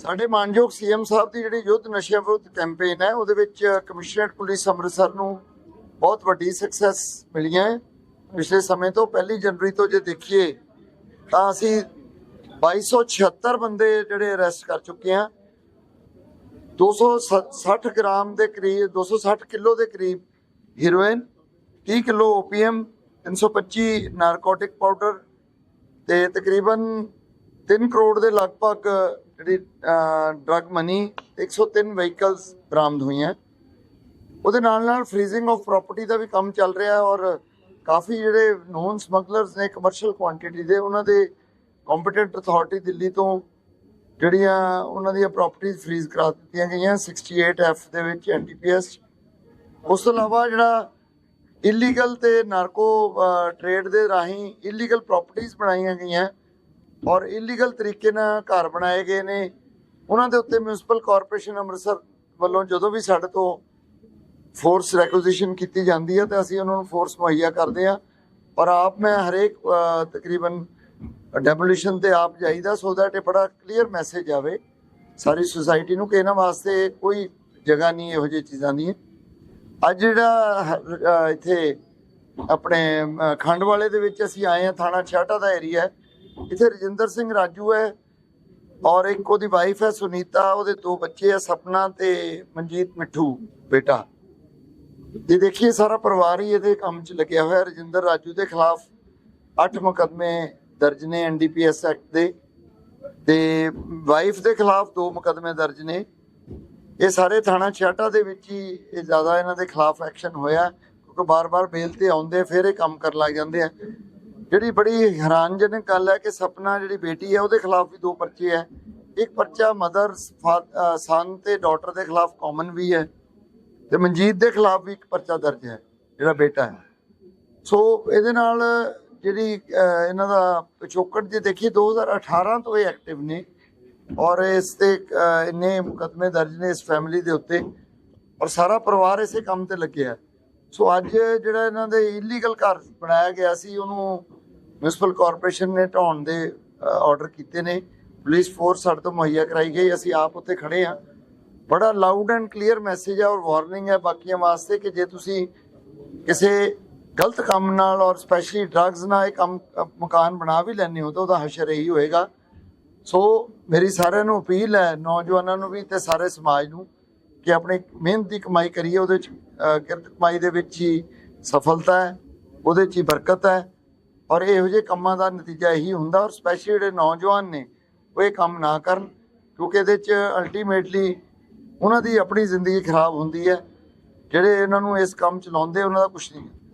ਸਾਡੇ ਮਾਨਯੋਗ ਸੀਐਮ ਸਾਹਿਬ ਦੀ ਜਿਹੜੀ ਯੁੱਧ ਨਸ਼ਿਆਂ ਵਿਰੁੱਧ ਕੈਂਪੇਨ ਹੈ, ਉਹਦੇ ਵਿੱਚ ਕਮਿਸ਼ਨਰੇਟ ਪੁਲਿਸ ਅੰਮ੍ਰਿਤਸਰ ਨੂੰ ਬਹੁਤ ਵੱਡੀ ਸਕਸੈਸ ਮਿਲੀਆਂ ਹੈ। ਪਿਛਲੇ ਸਮੇਂ ਤੋਂ ਪਹਿਲੀ ਜਨਵਰੀ ਤੋਂ ਜੇ ਦੇਖੀਏ, ਤਾਂ ਅਸੀਂ 2276 ਬੰਦੇ ਜਿਹੜੇ ਅਰੈਸਟ ਕਰ ਚੁੱਕੇ ਹਾਂ। 260 ਗ੍ਰਾਮ ਦੇ ਕਰੀਬ 260 ਕਿਲੋ ਦੇ ਕਰੀਬ heroin 30 kilo opium 325 narcotic powder ਤੇ ਤਕਰੀਬਨ 3 ਕਰੋੜ ਦੇ ਲਗਭਗ ਜਿਹੜੀ ਡਰਗ ਮਨੀ 103 ਵਹੀਕਲਸ ਬਰਾਮਦ ਹੋਈਆਂ। ਉਹਦੇ ਨਾਲ ਨਾਲ ਫ੍ਰੀਜ਼ਿੰਗ ਆਫ ਪ੍ਰਾਪਰਟੀ ਦਾ ਵੀ ਕੰਮ ਚੱਲ ਰਿਹਾ ਹੈ ਔਰ ਕਾਫੀ ਜਿਹੜੇ ਨੋਨ ਸਮਗਲਰਸ ਨੇ ਕਮਰਸ਼ੀਅਲ ਕੁਆਂਟੀਟੀ ਦੇ, ਉਹਨਾਂ ਦੇ ਕੰਪੀਟੈਂਟ ਅਥਾਰਟੀ ਦਿੱਲੀ ਤੋਂ ਜਿਹੜੀਆਂ ਉਹਨਾਂ ਦੀਆਂ ਪ੍ਰਾਪਰਟੀਆਂ ਫ੍ਰੀਜ਼ ਕਰਾ ਦਿੱਤੀਆਂ ਗਈਆਂ 68 ਐਫ ਦੇ ਵਿੱਚ ਐਨਡੀਪੀਐਸ ਉਸ ਤੋਂ ਇਲਾਵਾ ਜਿਹੜਾ ਇਲੀਗਲ ਤੇ ਨਾਰਕੋ ਟ੍ਰੇਡ ਦੇ ਰਾਹੀਂ ਇਲੀਗਲ ਪ੍ਰਾਪਰਟੀਆਂ ਬਣਾਈਆਂ ਗਈਆਂ। ਔਰ ਇਲੀਗਲ ਤਰੀਕੇ ਨਾਲ ਘਰ ਬਣਾਏ ਗਏ ਨੇ। ਉਹਨਾਂ ਦੇ ਉੱਤੇ ਮਿਊਨਿਸਪਲ ਕਾਰਪੋਰੇਸ਼ਨ ਅੰਮ੍ਰਿਤਸਰ ਵੱਲੋਂ ਜਦੋਂ ਵੀ ਸਾਡੇ ਤੋਂ ਫੋਰਸ ਰੈਕੁਜੀਸ਼ਨ ਕੀਤੀ ਜਾਂਦੀ ਹੈ, ਤਾਂ ਅਸੀਂ ਉਹਨਾਂ ਨੂੰ ਫੋਰਸ ਮੁਹੱਈਆ ਕਰਦੇ ਹਾਂ। ਔਰ ਆਪ ਮੈਂ ਹਰੇਕ ਤਕਰੀਬਨ ਡੈਮੋਲੀਸ਼ਨ ਤੇ ਆਪ ਜਾਈਦਾ ਸੋ ਦੈਟ ਇਹ ਬੜਾ ਕਲੀਅਰ ਮੈਸੇਜ ਆਵੇ। ਸਾਰੀ ਸੁਸਾਇਟੀ ਨੂੰ ਕਿ ਇਹਨਾਂ ਵਾਸਤੇ ਕੋਈ ਜਗ੍ਹਾ ਨਹੀਂ, ਇਹੋ ਜਿਹੀ ਚੀਜ਼ਾਂ ਦੀ ਅੱਜ ਜਿਹੜਾ ਇੱਥੇ ਆਪਣੇ ਖੰਡ ਵਾਲੇ ਦੇ ਵਿੱਚ ਅਸੀਂ ਆਏ ਹਾਂ, ਥਾਣਾ ਛਾਟਾ ਦਾ ਏਰੀਆ ਹੈ। ਇੱਥੇ ਰਜਿੰਦਰ ਸਿੰਘ ਰਾਜੂ ਹੈ ਔਰ ਇੱਕ ਉਹਦੀ ਵਾਈਫ ਹੈ ਸੁਨੀਤਾ, ਉਹਦੇ ਦੋ ਬੱਚੇ ਆ, ਸਪਨਾ ਤੇ ਮਨਜੀਤ ਮਿੱਠੂ, ਬੇਟਾ। ਇਹ ਦੇਖੀਏ ਸਾਰਾ ਪਰਿਵਾਰ ਹੀ ਇਹਦੇ ਕੰਮ 'ਚ ਲੱਗਿਆ ਹੋਇਆ, ਰਜਿੰਦਰ ਰਾਜੂ ਦੇ ਖਿਲਾਫ 8 ਮੁਕੱਦਮੇ ਦਰਜ ਨੇ ਐਨਡੀਪੀਐਸ ਐਕਟ ਦੇ। ਤੇ ਵਾਈਫ ਦੇ ਖਿਲਾਫ ਦੋ ਮੁਕੱਦਮੇ ਦਰਜ ਨੇ। ਇਹ ਸਾਰੇ ਥਾਣਾ ਛਿਆਟਾ ਦੇ ਵਿੱਚ ਹੀ ਇਹ ਜ਼ਿਆਦਾ ਇਹਨਾਂ ਦੇ ਖਿਲਾਫ ਐਕਸ਼ਨ ਹੋਇਆ, ਕਿਉਂਕਿ ਬਾਰ-ਬਾਰ ਬੇਲ ਤੇ ਆਉਂਦੇ, ਫਿਰ ਇਹ ਕੰਮ ਕਰਨ ਲੱਗ ਜਾਂਦੇ ਆ। ਜਿਹੜੀ ਬੜੀ ਹੈਰਾਨਜਨਕ ਗੱਲ ਹੈ ਕਿ ਸਪਨਾ ਜਿਹੜੀ ਬੇਟੀ ਹੈ ਉਹਦੇ ਖਿਲਾਫ ਵੀ ਦੋ ਪਰਚੇ ਹੈ। ਇੱਕ ਪਰਚਾ ਮਦਰ ਸਨ ਤੇ ਡਾਟਰ ਦੇ ਖਿਲਾਫ ਕਾਮਨ ਵੀ ਹੈ ਤੇ ਮਨਜੀਤ ਦੇ ਖਿਲਾਫ ਵੀ ਇੱਕ ਪਰਚਾ ਦਰਜ ਹੈ, ਜਿਹੜਾ ਬੇਟਾ ਹੈ। ਸੋ ਇਹਦੇ ਨਾਲ ਜਿਹੜੀ ਇਹਨਾਂ ਦਾ ਪਿਛੋਕੜ ਜੇ ਦੇਖੀਏ 2018 ਤੋਂ ਇਹ ਐਕਟਿਵ ਨੇ ਔਰ ਇਸ ਤੇ ਇੰਨੇ ਮੁਕੱਦਮੇ ਦਰਜ ਨੇ ਇਸ ਫੈਮਿਲੀ ਦੇ ਉੱਤੇ ਔਰ ਸਾਰਾ ਪਰਿਵਾਰ ਇਸੇ ਕੰਮ ਤੇ ਲੱਗਿਆ। ਸੋ ਅੱਜ ਜਿਹੜਾ ਇਹਨਾਂ ਦੇ ਇਲੀਗਲ ਘਰ ਬਣਾਇਆ ਗਿਆ ਸੀ, ਉਹਨੂੰ ਮਿਊਨਿਸਪਲ ਕਾਰਪੋਰੇਸ਼ਨ ਨੇ ਢਾਉਣ ਦੇ ਆਰਡਰ ਕੀਤੇ ਨੇ। ਪੁਲਿਸ ਫੋਰਸ ਸਾਡੇ ਤੋਂ ਮੁਹੱਈਆ ਕਰਾਈ ਗਈ। ਅਸੀਂ ਆਪ ਉੱਥੇ ਖੜੇ ਹਾਂ। ਬੜਾ ਲਾਊਡ ਐਂਡ ਕਲੀਅਰ ਮੈਸੇਜ ਹੈ ਔਰ ਵਾਰਨਿੰਗ ਹੈ ਬਾਕੀਆਂ ਵਾਸਤੇ ਕਿ ਜੇ ਤੁਸੀਂ ਕਿਸੇ ਗਲਤ ਕੰਮ ਨਾਲ ਔਰ ਸਪੈਸ਼ਲੀ ਡਰੱਗਸ ਨਾਲ ਇਹ ਕੰਮ ਮਕਾਨ ਬਣਾ ਵੀ ਲੈਣੇ ਹੋ ਤਾਂ ਉਹਦਾ ਹਸ਼ਰ ਇਹੀ ਹੋਏਗਾ। ਸੋ ਮੇਰੀ ਸਾਰਿਆਂ ਨੂੰ ਅਪੀਲ ਹੈ, ਨੌਜਵਾਨਾਂ ਨੂੰ ਵੀ ਤੇ ਸਾਰੇ ਸਮਾਜ ਨੂੰ ਕਿ ਆਪਣੇ ਮਿਹਨਤ ਦੀ ਕਮਾਈ ਕਰੀਏ। ਉਹਦੇ ਚ ਕਿਰਤ ਕਮਾਈ ਦੇ ਵਿੱਚ ਹੀ ਸਫਲਤਾ ਹੈ, ਉਹਦੇ ਚ ਹੀ ਬਰਕਤ ਹੈ। ਔਰ ਇਹੋ ਜਿਹੇ ਕੰਮਾਂ ਦਾ ਨਤੀਜਾ ਇਹੀ ਹੁੰਦਾ ਔਰ ਸਪੈਸ਼ਲੀ ਜਿਹੜੇ ਨੌਜਵਾਨ ਨੇ, ਉਹ ਇਹ ਕੰਮ ਨਾ ਕਰਨ ਕਿਉਂਕਿ ਇਹਦੇ ਚ ਅਲਟੀਮੇਟਲੀ ਉਹਨਾਂ ਦੀ ਆਪਣੀ ਜ਼ਿੰਦਗੀ ਖਰਾਬ ਹੁੰਦੀ ਹੈ, ਜਿਹੜੇ ਇਹਨਾਂ ਨੂੰ ਇਸ ਕੰਮ ਚ ਲਾਉਂਦੇ ਉਹਨਾਂ ਦਾ ਕੁਝ ਨਹੀਂ